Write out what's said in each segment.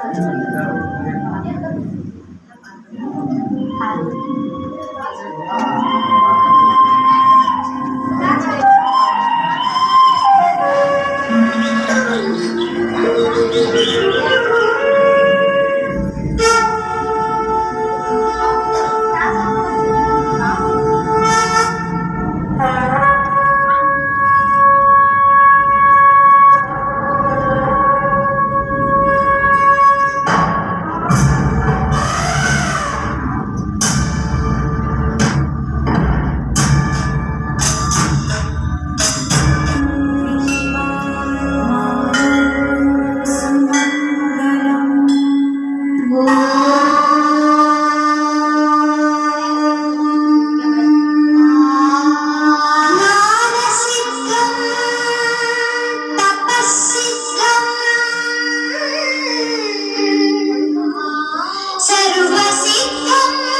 Thank you. Oh!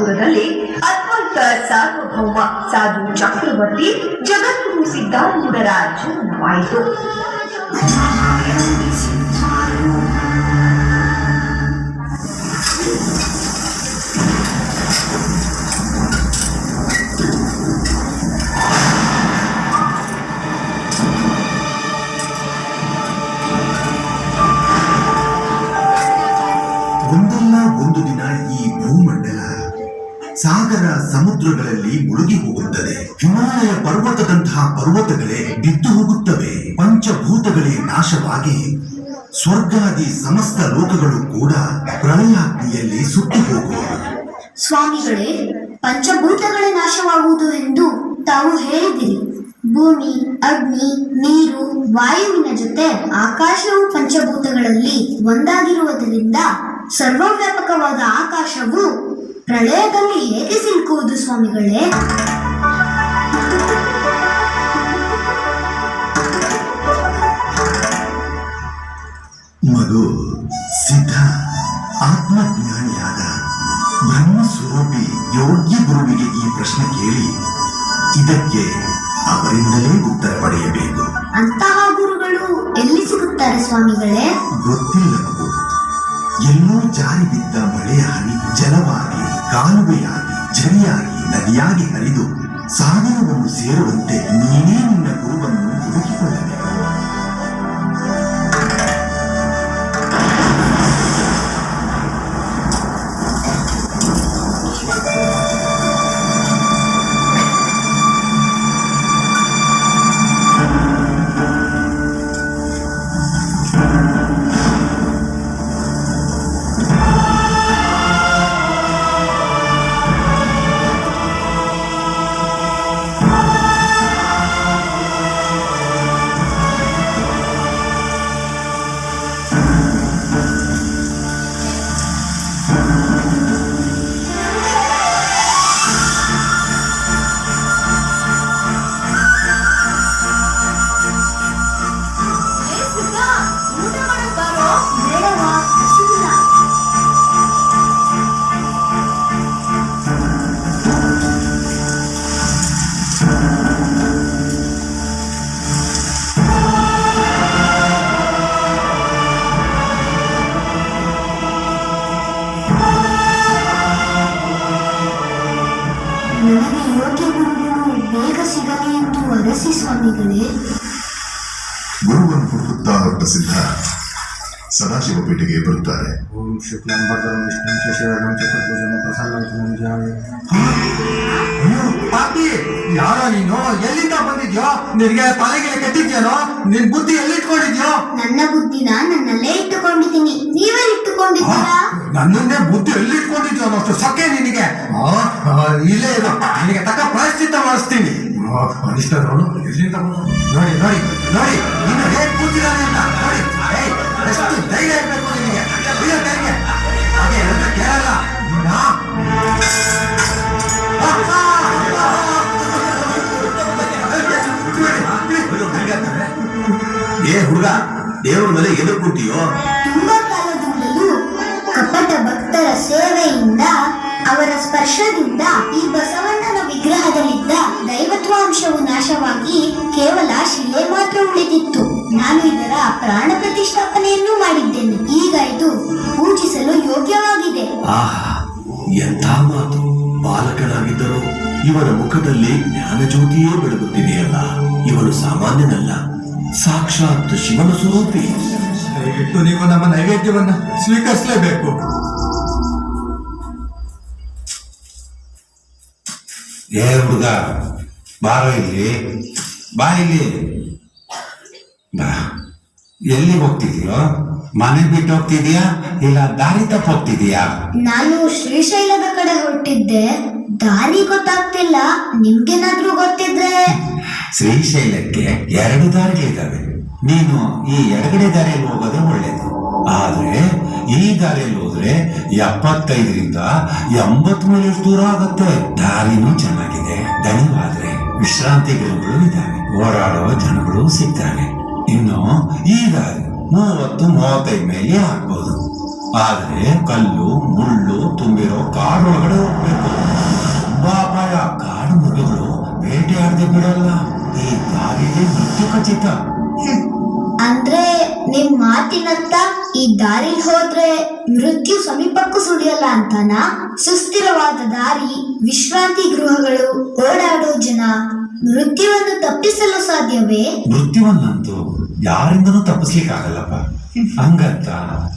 ಚಳಕಾಪುರದಲ್ಲಿ ಅತ್ಯಂತ ಸಾರ್ವಭೌಮ ಸಾಧು ಚಕ್ರವರ್ತಿ ಜಗದ್ಗುರು ಸಿದ್ಧಾರೂಢರ ಜನ್ಮವಾಯಿತು ಸಾಗರ ಸಮುದ್ರಗಳಲ್ಲಿ ಮುಳುಗಿ ಹೋಗುತ್ತದೆ. ಹಿಮಾಲಯ ಪರ್ವತದಂತಹ ಪರ್ವತಗಳೇ ಬಿದ್ದು ಹೋಗುತ್ತವೆ. ಪಂಚಭೂತಗಳೇ ನಾಶವಾಗಿ. ಸ್ವರ್ಗಾದಿ ಸಮಸ್ತ ಲೋಕಗಳು ಕೂಡ ಪ್ರಳಯಾಗ್ನಿಯಲ್ಲಿ ಸುಟ್ಟು ಹೋಗುವುದು ಸ್ವಾಮಿಗಳೇ, ಪಂಚಭೂತಗಳೇ ನಾಶವಾಗುವುದು ಎಂದು ತಾವು ಹೇಳಿದಿರಿ ಭೂಮಿ, ಅಗ್ನಿ, ನೀರು, ವಾಯುವಿನ ಜೊತೆ ಆಕಾಶವು ಪಂಚಭೂತಗಳಲ್ಲಿ ಒಂದಾಗಿರುವುದರಿಂದ ಸರ್ವವ್ಯಾಪಕವಾದ ಆಕಾಶವು ಪ್ರಳಯದಲ್ಲಿ ಹೇಗೆ ಸಿಲುಕುವುದು ಸ್ವಾಮಿಗಳೇ? ಮಗು ಸಿದ್ಧ ಆತ್ಮಜ್ಞಾನಿಯಾದ ಬ್ರಹ್ಮಸ್ವರೂಪಿ ಯೋಗ್ಯ ಗುರುವಿಗೆ ಈ ಪ್ರಶ್ನೆ ಕೇಳಿ ಇದಕ್ಕೆ ಅವರಿಂದಲೇ ಉತ್ತರ ಪಡೆಯಬೇಕು. ಅಂತಹ ಗುರುಗಳು ಎಲ್ಲಿ ಸಿಗುತ್ತಾರೆ ಸ್ವಾಮಿಗಳೇ? ಗೊತ್ತಿಲ್ಲ ಮಗು ಎಲ್ಲೋ ಜಾರಿ ಬಿದ್ದ ಮಳೆಯ ಹನಿ ಕಾಲುವೆಯಾಗಿ ಝರಿಯಾಗಿ ನದಿಯಾಗಿ ಹರಿದು ಸಾಗರವನ್ನು ಸೇರುವಂತೆ ನೀನೇ ಹುಡುಕುತ್ತಾ ಹೊರಟ ಸಿದ್ಧ ಸದಾಶಿವಪೇಟೆಗೆ ಬರುತ್ತಾರೆ. ಓಂ ಶುಕ್ಲಾಂಬರಧರಂ ವಿಷ್ಣುಂ ಶಶಿವರ್ಣಂ ಚತುರ್ಭುಜಂ ಪ್ರಸನ್ನವದನಂ ಧ್ಯಾಯೇ. ಪಾಪಿ ಯಾರೋ ನೀನು? ಎಲ್ಲಿಂದ ಬಂದಿದ್ಯೋ? ನಿನಗೆ ತಲೆಗೆ ಕೆಟ್ಟಿದ್ಯೇನೋ? ನಿನ್ ಬುದ್ಧಿ ಎಲ್ಲಿಟ್ಕೊಂಡಿದ್ಯೋ? ನನ್ನ ಬುದ್ಧಿನ ನನ್ನಲ್ಲೇ ಇಟ್ಟುಕೊಂಡಿದ್ದೀನಿ. ನೀವೇ ಇಟ್ಟುಕೊಂಡಿದ್ದೀರಾ? ನನ್ನನ್ನೇ ಬುದ್ಧಿ ಎಲ್ಲಿಟ್ಕೊಂಡಿದ್ಯೋ ಅನ್ನೋಷ್ಟು ಸೊಕ್ಕೆ ನಿನಗೆ. ಆ, ಆ, ಇಲ್ಲೇ ಇಲ್ಲ ನಿನಗೆ ತಕ್ಕ ಪ್ರಾಯಶ್ಚಿತ್ತ ಮಾಡಿಸ್ತೀನಿ. ಮನುಷ್ಯನವನು ಎಲ್ಲಿಂದ ನೋಡಿ ನೋಡಿ ನೋಡಿ ಇನ್ನು ಹೇಗೆ ಕೂತಿದ್ದಾನೆ ಅಂತ ನೋಡಿ ಎಷ್ಟು ಧೈರ್ಯ ಇರಬೇಕು ನಿನಗೆ ಕೇಳಲ್ಲ ಏ ಹುಡುಗ ದೇವರ ಮೇಲೆ ಎದು ಕೂತಿಯೋ ತುಂಬಾ ಕಾಲದಿಂದಲೂ ಕಪಟ ಭಕ್ತರ ಸೇವೆಯಿಂದ ಅವರ ಸ್ಪರ್ಶದಿಂದ ಈ ಬಸವನ ನಾಶವಾಗಿ ಕೇವಲ ಶಿಲೆ ಮಾತ್ರ ಉಳಿದಿತ್ತು. ನಾನು ಇದರ ಪ್ರಾಣ ಪ್ರತಿಷ್ಠಾಪನೆಯನ್ನು ಮಾಡಿದ್ದೇನೆ. ಈಗ ಇದು ಪೂಜಿಸಲು ಯೋಗ್ಯವಾಗಿದೆ. ಆಹಾ ಎಂಥ ಮಾತು. ಬಾಲಕನಾಗಿದ್ದರು ಇವನ ಮುಖದಲ್ಲಿ ಜ್ಞಾನಜ್ಯೋತಿಯೇ ಬೆಳಗುತ್ತಿದೆಯಲ್ಲ ಇವನು ಸಾಮಾನ್ಯನಲ್ಲ. ಸಾಕ್ಷಾತ್ ಶಿವನ ಸ್ವರೂಪಿ. ದಯವಿಟ್ಟು ನೀವು ನಮ್ಮ ನೈವೇದ್ಯವನ್ನ ಸ್ವೀಕರಿಸಲೇಬೇಕು. ಏ ಹುಡುಗ ಬಾರೋ ಇಲ್ಲಿ ಬಾ ಇಲ್ಲಿ. ಬಾ. ಎಲ್ಲಿ ಹೋಗ್ತಿದ್ಯೋ? ಮನೆ ಬಿಟ್ಟು ಹೋಗ್ತಿದೀಯಾ? ಇಲ್ಲ ದಾರಿ ತಪ್ಪ ಹೋಗ್ತಿದೀಯಾ ನಾನು ಶ್ರೀಶೈಲದ ಕಡೆ ಹೊರಟಿದ್ದೆ. ದಾರಿ ಗೊತ್ತಾಗ್ತಿಲ್ಲ. ನಿಮ್ಗೇನಾದ್ರೂ ಗೊತ್ತಿದ್ರೆ. ಶ್ರೀಶೈಲಕ್ಕೆ ಎರಡು ದಾರಿಗಳಿದ್ದಾವೆ ನೀನು ಈ ಎಡಗಡೆ ದಾರಿಯಲ್ಲಿ ಹೋಗೋದೇ ಒಳ್ಳೇದು. ಆದ್ರೆ ಈ ದಾರಿಯಲ್ಲಿ ಹೋದ್ರೆ ಎಪ್ಪತ್ತೈದರಿಂದ ಎಂಬತ್ ಮೈಲಿ ದೂರ ಆಗುತ್ತೆ. ದಾರಿನೂ ಚೆನ್ನಾಗಿದೆ. ದಣಿವಾದ್ರೆ ವಿಶ್ರಾಂತಿ ಗೃಹಗಳು ಇದ್ದಾವೆ ಓಡಾಡುವ ಜನಗಳು ಸಿಗ್ತಾರೆ. ಇನ್ನು ಈ ದಾರಿ ಮೂವತ್ತು ಮೂವತ್ತೈದು ಮೇಲೆ ಆಗ್ಬೋದು. ಆದರೆ ಕಲ್ಲು, ಮುಳ್ಳು, ತುಂಬಿರೋ ಕಾಡೊಳಗಡೆ ಹೋಗ್ಬೇಕು. ತುಂಬಾ ಅಪಾಯ ಕಾಡು ಮೃಗಗಳು ಬೇಟೆಯಾಡದೆ ಬಿಡಲ್ಲ. ಈ ದಾರಿಗೆ ಮೃತ್ಯು ಖಚಿತ. ಅಂದ್ರೆ ನಿಮ್ ಮಾತಿನಂತ ಈ ದಾರಿಲ್ ಹೋದ್ರೆ ಮೃತ್ಯು ಸಮೀಪಕ್ಕೂ ಸುಳಿಯಲ್ಲ ಅಂತನಾ? ಸುಸ್ಥಿರವಾದ ದಾರಿ. ವಿಶ್ರಾಂತಿ ಗೃಹಗಳು ಓಡಾಡೋ ಜನ ಮೃತ್ಯುವನ್ನು ತಪ್ಪಿಸಲು ಸಾಧ್ಯವೇ? ಮೃತ್ಯುವನ್ನಂತೂ ಯಾರಿಂದನೂ ತಪ್ಪಿಸ್ಲಿಕ್ಕೆ ಆಗಲ್ಲಪ್ಪ ಹಂಗಂತ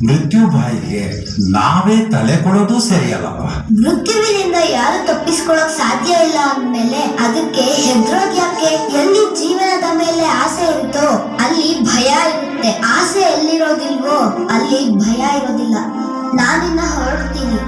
ಮೃತ್ಯು ಬಾಯಿಗೆ ನಾವೇ ತಲೆ ಕೊಡೋದು ಸರಿಯಲ್ಲಪ್ಪ. ಮೃತ್ಯುವಿನಿಂದ ಯಾರು ತಪ್ಪಿಸ್ಕೊಳಕ್ ಸಾಧ್ಯ ಇಲ್ಲ ಅಂದ್ಮೇಲೆ ಅದಕ್ಕೆ ಹೆದ್ರೋದ್ ಯಾಕೆ? ಎಲ್ಲಿ ಜೀವನದ ಮೇಲೆ ಆಸೆ ಇರುತ್ತೋ ಅಲ್ಲಿ ಭಯ ಇರುತ್ತೆ. ಆಸೆ ಎಲ್ಲಿರೋದಿಲ್ವೋ ಅಲ್ಲಿ ಭಯ ಇರೋದಿಲ್ಲ. ನಾನಿನ್ನ ಹೊರಡ್ತೀನಿ.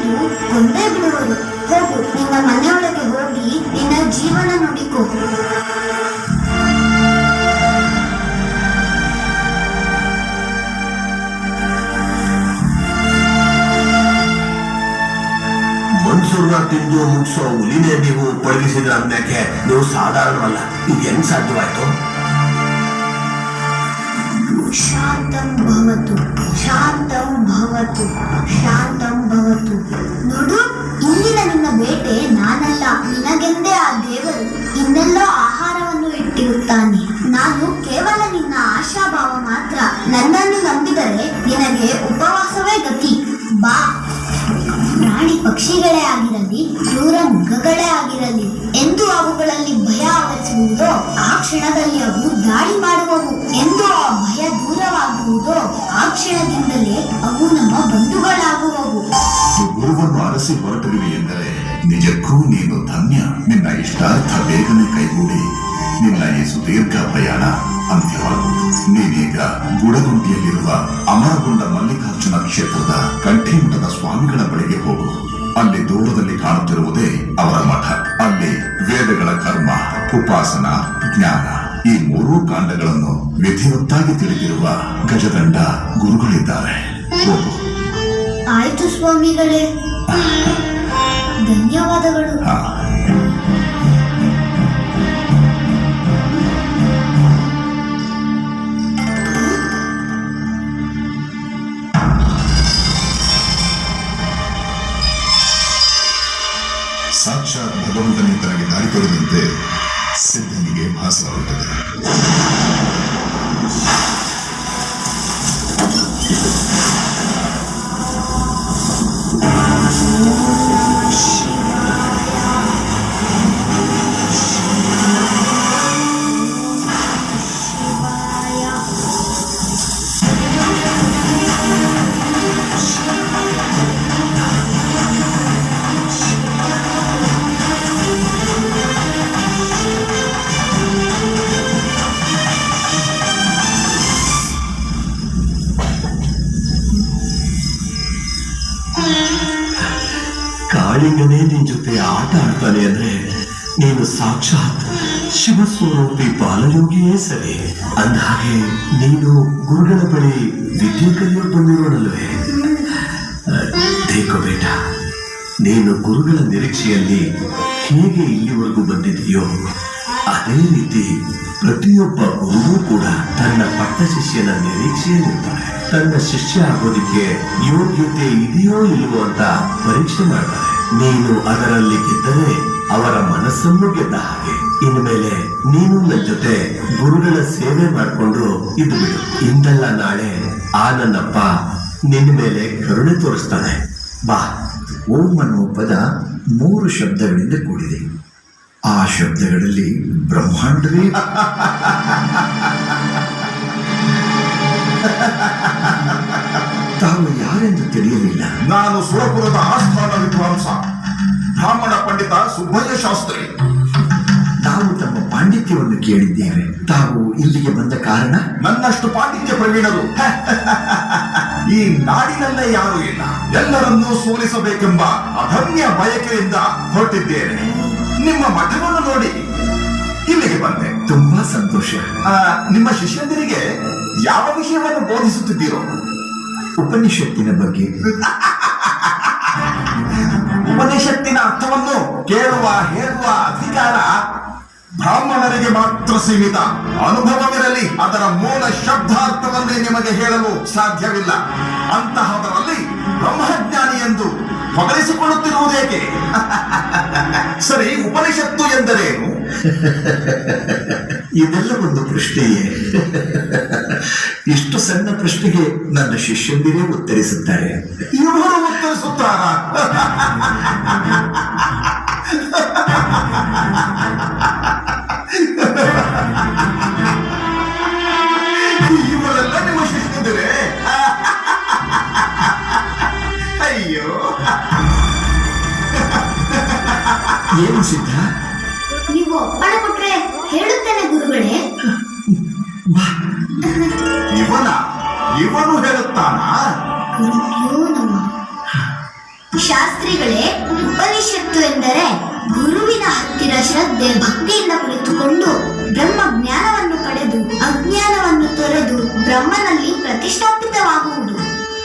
ನಿನ್ನನ್ನು ಒಂದೇ ಬಿಡುವುದು ಹೋಗು. ನಿನ್ನ ಮನೆಯೊಳಗೆ ಹೋಗಿ ನಿನ್ನ ಜೀವನ ನುಡಿಕೋ. ಮನ್ಸೂರ್ನ ತಿಂದು ಮುಗಿಸೋ ಹುಲಿನೇ ನೀವು ಪಳಗಿಸಿದ್ರ ಅನ್ನಕ್ಕೆ ನೀವು ಸಾಧಾರಣವಲ್ಲ. ಇದು ಹೆಂಗ್ ಸಾಧ್ಯವಾಯ್ತು? ಶಾಂತಂ ಭವತು ಶಾಂತಂ ಭವತು ಶಾಂತಂ ಭವತು. ನೋಡು, ಇಲ್ಲಿನ ನಿನ್ನ ಬೇಟೆ ನಾನಲ್ಲ. ನಿನಗೆಂದೇ ಆ ದೇವರು ಇನ್ನೆಲ್ಲೋ ಆಹಾರವನ್ನು ಇಟ್ಟಿರುತ್ತಾನೆ. ನಾನು ಕೇವಲ ನಿನ್ನ ಆಶಾಭಾವ ಮಾತ್ರ. ನನ್ನನ್ನು ನಂಬಿದರೆ ನಿನಗೆ ಉಪವಾಸವೇ ಗತಿ. ಬಾ. ಪ್ರಾಣಿ ಪಕ್ಷಿಗಳೇ ಆಗಿರಲಿ, ಕ್ರೂರ ಮುಖಗಳೇ ಆಗಿರಲಿ, ಎಂದು ಅವುಗಳಲ್ಲಿ ಭಯ ಆವರಿಸುವುದೋ ಆ ಕ್ಷಣದಲ್ಲಿ ಅವು ದಾಳಿ ಮಾಡುವವು ಎಂದು ಆ ಭಯ ದೂರವಾಗುವುದೋ, ಆ ಕ್ಷಣದಿಂದಲೇ ಅವು ನಮ್ಮ ಬಂಧುಗಳಾಗುವವು. ಗುರುವನ್ನು ಅರಸಿ ಹೊರಟಿರುವೆ ಎಂದರೆ ನಿಜಕ್ಕೂ ನೀನು ಧನ್ಯ. ನಿನ್ನ ಇಷ್ಟಾರ್ಥ ಬೇಗನೆ ಕೈಗೂಡಿ. ನಿನ್ನ ಈ ಸುದೀರ್ಘ ಪ್ರಯಾಣ ಅಂತ್ಯವಾಗುವುದು. ನೀನೀಗ ಗುಡಗುಂಟಿಯಲ್ಲಿರುವ ಅಮರಗೊಂಡ ಮಲ್ಲಿಕಾರ್ಜುನ ಕ್ಷೇತ್ರದ ಕಂಠೀಮಠದ ಸ್ವಾಮಿಗಳ ಬಳಿಗೆ ಹೋಗು. ಅಲ್ಲಿ ದೂರದಲ್ಲಿ ಕಾಣುತ್ತಿರುವುದೇ ಅವರ ಮಠ. ಅಲ್ಲಿ ವೇದಗಳ ಕರ್ಮ ಉಪಾಸನ ಜ್ಞಾನ. ಈ ಮೂರೂ ಕಾಂಡಗಳನ್ನು ವಿಧಿವತ್ತಾಗಿ ತಿಳಿದಿರುವ ಗಜದಂಡ ಗುರುಗಳಿದ್ದಾರೆ. ಆಯ್ತು ಸ್ವಾಮಿಗಳೇ. ಧನ್ಯವಾದಗಳು. ಸಾಕ್ಷಾತ್ ಭಗವಂತನೇ ತನಗೆ ದಾರಿ ತೋರಿದಂತೆ ಸಿದ್ಧನಿಗೆ ಭಾಸವಾಗುತ್ತದೆ. ಶಿವಲಿಂಗನೇ ನಿನ್ ಜೊತೆ ಆಟ ಆಡ್ತಾನೆ ಅಂದ್ರೆ ನೀನು ಸಾಕ್ಷಾತ್ ಶಿವಸ್ವರೂಪಿ ಬಾಲಯೋಗಿಯೇ ಸರಿ. ಅಂದಹಾಗೆ ನೀನು ಗುರುಗಳ ಬಳಿ ವಿದ್ಯೆ ಕಲಿಯೋ ಬಂದಿರೋಣಲ್ವೇ ದೇಖೋ ಬೇಟ, ನೀನು ಗುರುಗಳ ನಿರೀಕ್ಷೆಯಲ್ಲಿ ಹೇಗೆ ಇಲ್ಲಿವರೆಗೂ ಬಂದಿದೆಯೋ ಅದೇ ರೀತಿ ಪ್ರತಿಯೊಬ್ಬ ಗುರುವು ಕೂಡ ತನ್ನ ಪಟ್ಟ ಶಿಷ್ಯನ ನಿರೀಕ್ಷೆಯಲ್ಲಿರ್ತಾರೆ ತನ್ನ ಶಿಷ್ಯ ಆಗೋದಿಕ್ಕೆ ಯೋಗ್ಯತೆ ಇದೆಯೋ ಇಲ್ವೋ ಅಂತ ಪರೀಕ್ಷೆ ಮಾಡ್ತಾರೆ ನೀನು ಅದರಲ್ಲಿ ಗೆದ್ದರೆ ಅವರ ಮನಸ್ಸನ್ನು ಗೆದ್ದ ಹಾಗೆ. ಇನ್ಮೇಲೆ ನೀನು ನನ್ನ ಜೊತೆ ಗುರುಗಳ ಸೇವೆ ಮಾಡಿಕೊಂಡು ಇದು ಬಿಡು. ಇಂದಲ್ಲ ನಾಳೆ ಆ ನನ್ನಪ್ಪ ನಿನ್ನ ಮೇಲೆ ಕರುಣೆ ತೋರಿಸ್ತಾನೆ. ಬಾ. ಓಂ ಅನ್ನುವ ಪದ ಮೂರು ಶಬ್ದಗಳಿಂದ ಕೂಡಿದೆ. ಆ ಶಬ್ದಗಳಲ್ಲಿ ಬ್ರಹ್ಮಾಂಡವೇ ತಾವು ಯಾರೆಂದು ತಿಳಿಯಲಿಲ್ಲ ನಾನು ಸುರಪುರದ ಆಸ್ಥಾನ ವಿದ್ವಾಂಸ ಬ್ರಾಹ್ಮಣ ಪಂಡಿತ ಸುಬ್ಬಯ್ಯ ಶಾಸ್ತ್ರಿ. ನಾವು ತಮ್ಮ ಪಾಂಡಿತ್ಯವನ್ನು ಕೇಳಿದ್ದೇವೆ. ತಾವು ಇಲ್ಲಿಗೆ ಬಂದ ಕಾರಣ? ನನ್ನಷ್ಟು ಪಾಂಡಿತ್ಯ ಪ್ರವೀಣರು. ಈ ನಾಡಿನಲ್ಲೇ ಯಾರು ಇಲ್ಲ. ಎಲ್ಲರನ್ನೂ ಸೋಲಿಸಬೇಕೆಂಬ ಅಧನ್ಯ ಬಯಕೆಯಿಂದ ಹೊರಟಿದ್ದೇನೆ. ನಿಮ್ಮ ಮಠವನ್ನು ನೋಡಿ ಇಲ್ಲಿಗೆ ಬಂದೆ. ತುಂಬಾ ಸಂತೋಷ. ನಿಮ್ಮ ಶಿಷ್ಯಂದಿರಿಗೆ ಯಾವ ವಿಷಯವನ್ನು ಬೋಧಿಸುತ್ತಿದ್ದೀರೋ? ಉಪನಿಷತ್ತಿನ ಬಗ್ಗೆ. ಉಪನಿಷತ್ತಿನ ಅರ್ಥವನ್ನು ಕೇಳುವ, ಹೇಳುವ ಅಧಿಕಾರ ಬ್ರಾಹ್ಮಣರಿಗೆ ಮಾತ್ರ ಸೀಮಿತ. ಅನುಭವವಿರಲಿ, ಅದರ ಮೂಲ ಶಬ್ದಾರ್ಥವನ್ನೇ ನಿಮಗೆ ಹೇಳಲು ಸಾಧ್ಯವಿಲ್ಲ. ಅಂತಹದರಲ್ಲಿ ಬ್ರಹ್ಮಜ್ಞಾನಿ ಎಂದು ಹೊಗಳಿಸಿಕೊಳ್ಳುತ್ತಿರುವುದೇಕೆ ಸರಿ ಉಪನಿಷತ್ತು ಎಂದರೇನು? ಇದೆಲ್ಲ ಒಂದು ಪ್ರಶ್ನೆಯೇ. ಇಷ್ಟು ಸಣ್ಣ ಪ್ರಶ್ನೆಗೆ ನನ್ನ ಶಿಷ್ಯಂದಿರೇ ಉತ್ತರಿಸುತ್ತಾರೆ. ಇವರು ಉತ್ತರಿಸುತ್ತಾರಾ? ಏನು ಸಿದ್ಧ? ನೀವು ಒಪ್ಪಣೆ ಕೊಟ್ರೆ ಹೇಳುತ್ತೇನೆ ಗುರುಗಳೇ. ಇವನ ಇವನು ಹೇಳುತ್ತಾನ? ಶಾಸ್ತ್ರಿಗಳೇ ಉಪನಿಷತ್ತು ಎಂದರೆ ಗುರುವಿನ ಹತ್ತಿರ ಶ್ರದ್ಧೆ ಭಕ್ತಿಯಿಂದ ಕುಳಿತುಕೊಂಡು ಬ್ರಹ್ಮ ಜ್ಞಾನವನ್ನು ಪಡೆದು ಅಜ್ಞಾನವನ್ನು ತೊರೆದು ಬ್ರಹ್ಮನಲ್ಲಿ ಪ್ರತಿಷ್ಠಾಪಿತವಾಗುವುದು.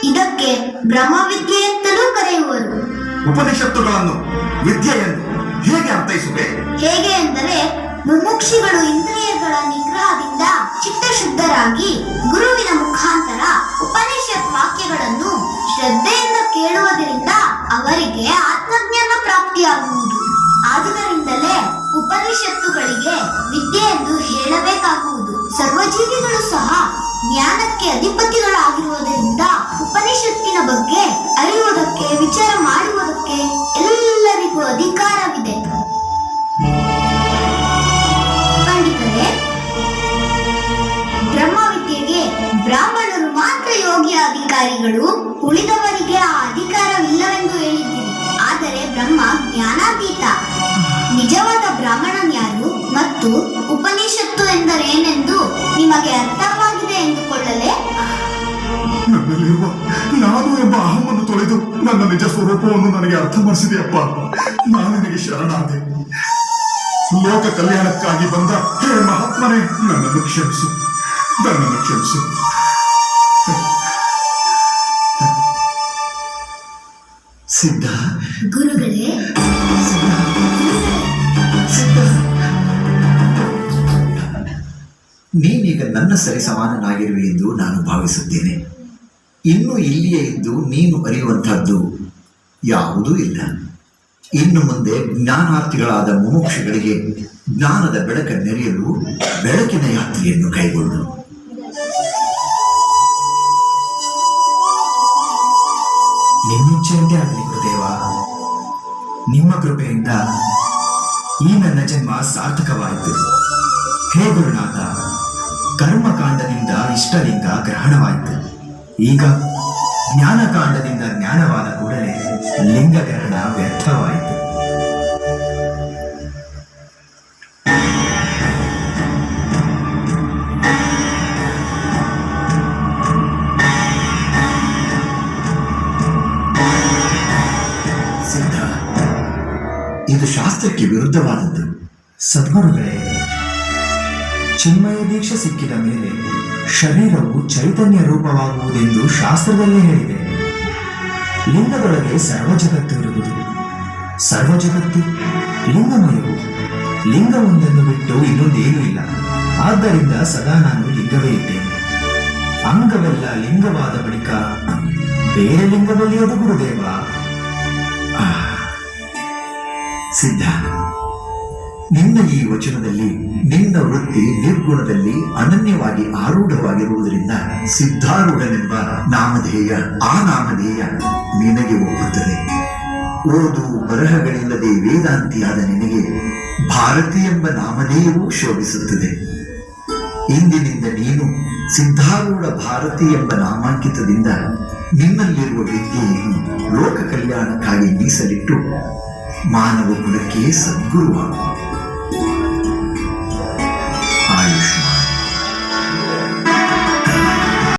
ಇದಕ್ಕೆ ಬ್ರಹ್ಮವಿದ್ಯೆ ಅಂತಲೂ ಕರೆಯುವರು. ಉಪನಿಷತ್ತುಗಳನ್ನು ವಿದ್ಯೆಯನ್ನು. ಹೇಗೆ ಅರ್ಥೈಸುವೆ? ಹೇಗೆ ಎಂದರೆ, ಮುಮುಕ್ಷಿಗಳು ಇಂದ್ರಿಯಗಳ ನಿಗ್ರಹದಿಂದ ಚಿತ್ತಶುದ್ಧರಾಗಿ ಗುರುವಿನ ಮುಖಾಂತರ ಉಪನಿಷತ್ ವಾಕ್ಯಗಳನ್ನು ಶ್ರದ್ಧೆಯಿಂದ ಕೇಳುವುದರಿಂದ ಅವರಿಗೆ ಆತ್ಮಜ್ಞಾನ ಪ್ರಾಪ್ತಿಯಾಗುವುದು. ಆದುದರಿಂದಲೇ ಉಪನಿಷತ್ತುಗಳಿಗೆ ವಿದ್ಯೆ ಎಂದು ಹೇಳಬೇಕಾಗುವುದು. ಸರ್ವಜೀವಿಗಳು ಸಹ ಜ್ಞಾನಕ್ಕೆ ಅಧಿಪತಿಗಳಾಗಿರುವುದರಿಂದ ಉಪನಿಷತ್ತಿನ ಬಗ್ಗೆ ಅರಿಯುವುದಕ್ಕೆ, ವಿಚಾರ ಮಾಡುವುದಕ್ಕೆ ಎಲ್ಲರಿಗೂ ಅಧಿಕಾರವಿದೆ. ಬ್ರಹ್ಮವಿದ್ಯೆಗೆ ಬ್ರಾಹ್ಮಣರು ಮಾತ್ರ ಯೋಗ್ಯ ಅಧಿಕಾರಿಗಳು. ಉಳಿದವರಿಗೆ ಆ ಅಧಿಕಾರವಿಲ್ಲವೆಂದು ಹೇಳಿದ್ದೀರಿ. ಆದರೆ ಬ್ರಹ್ಮ ಜ್ಞಾನಾತೀತ. ನಿಜವಾದ ಬ್ರಾಹ್ಮಣನ್ಯಾರು ಮತ್ತು ಉಪನಿಷತ್ತು ಎಂದರೇನೆಂದು ನಿಮಗೆ ಅರ್ಥವಾಗಿದೆ ತೊಳೆದು ನನ್ನ ನಿಜ ಸ್ವರೂಪವನ್ನು ನನಗೆ ಅರ್ಥ ಮಾಡಿಸಿದೆಯಪ್ಪ ನಾನು ನಿನಗೆ ಶರಣಾದೆ. ಲೋಕ ಕಲ್ಯಾಣಕ್ಕಾಗಿ ಬಂದ ಹೇ ಮಹಾತ್ಮನೇ ನನ್ನನ್ನು ಕ್ಷಮಿಸು. ನನ್ನನ್ನು ಕ್ಷಮಿಸು. ಸಿದ್ಧ? ಗುರುಗಳೇ. ನೀನೀಗ ನನ್ನ ಸರಿ ಸಮಾನನಾಗಿರುವೆ ಎಂದು ನಾನು ಭಾವಿಸುತ್ತೇನೆ. ಇನ್ನು ಇಲ್ಲಿಯೇ ಇದ್ದು ನೀನು ಅರಿಯುವಂಥದ್ದು ಯಾವುದೂ ಇಲ್ಲ. ಇನ್ನು ಮುಂದೆ ಜ್ಞಾನಾರ್ಥಿಗಳಾದ ಮುಮುಕ್ಷಗಳಿಗೆ ಜ್ಞಾನದ ಬೆಳಕ ನೆರೆಯಲು ಬೆಳಕಿನ ಯಾತ್ರೆಯನ್ನು ಕೈಗೊಂಡು. ನಿಮ್ಮಿಚ್ಛೆಯಂತೆ ಆಗಲಿ ಗುರುದೇವ. ನಿಮ್ಮ ಕೃಪೆಯಿಂದ ಈ ನನ್ನ ಜನ್ಮ ಸಾರ್ಥಕವಾಯಿತು. ಹೇ ಗುರುನಾಥ, ಕರ್ಮಕಾಂಡದಿಂದ ಇಷ್ಟಲಿಂಗ ಗ್ರಹಣವಾಯಿತು. ಈಗ ಜ್ಞಾನಕಾಂಡದಿಂದ ಜ್ಞಾನವಾದ ಕೂಡಲೇ ಲಿಂಗಗ್ರಹಣ ವ್ಯರ್ಥವಾಯಿತು. ಸಿದ್ಧ ಶಾಸ್ತ್ರಕ್ಕೆ ವಿರುದ್ಧವಾದದ್ದು. ಸದ್ಗುರುಗಳೇ ಚಿನ್ಮಯ ದೀಕ್ಷೆ ಸಿಕ್ಕಿದ ಮೇಲೆ ಶರೀರವು ಚೈತನ್ಯ ರೂಪವಾಗುವುದೆಂದು ಶಾಸ್ತ್ರದಲ್ಲೇ ಹೇಳಿದೆ. ಲಿಂಗದೊಳಗೆ ಸರ್ವ ಜಗತ್ತು ಇರುವುದು. ಸರ್ವ ಜಗತ್ತು ಲಿಂಗಮಯವು. ಲಿಂಗವೊಂದನ್ನು ಬಿಟ್ಟು ಇನ್ನೊಂದೇನೂ ಇಲ್ಲ. ಆದ್ದರಿಂದ ಸದಾ ನಾನು ಲಿಂಗವೇ ಇದ್ದೇನೆ. ಅಂಗವೆಲ್ಲ ಲಿಂಗವಾದ ಬಳಿಕ ಬೇರೆ ಲಿಂಗವಲ್ಲಿಯದು ಗುರುದೇವ. ಸಿದ್ಧ. ನಿನ್ನ ಈ ವಚನದಲ್ಲಿ, ನಿನ್ನ ವೃತ್ತಿ ನಿರ್ಗುಣದಲ್ಲಿ ಅನನ್ಯವಾಗಿ ಆರೂಢವಾಗಿರುವುದರಿಂದ ಸಿದ್ಧಾರೂಢನೆಂಬ ನಾಮಧೇಯ, ಆ ನಾಮಧೇಯ ನಿನಗೆ ಒಪ್ಪುತ್ತದೆ. ಓದು ಬರಹಗಳಿಲ್ಲದೆ ವೇದಾಂತಿಯಾದ ನಿನಗೆ ಭಾರತಿ ಎಂಬ ನಾಮಧೇಯವೂ ಶೋಭಿಸುತ್ತದೆ. ಇಂದಿನಿಂದ ನೀನು ಸಿದ್ಧಾರೂಢ ಭಾರತಿ ಎಂಬ ನಾಮಾಂಕಿತದಿಂದ ನಿನ್ನಲ್ಲಿರುವ ವಿದ್ಯೆಯನ್ನು ಲೋಕ ಕಲ್ಯಾಣಕ್ಕಾಗಿ ಮೀಸಲಿಟ್ಟು ಮಾನವ ಕುಲಕ್ಕೆ ಸದ್ಗುರುವಾಗು.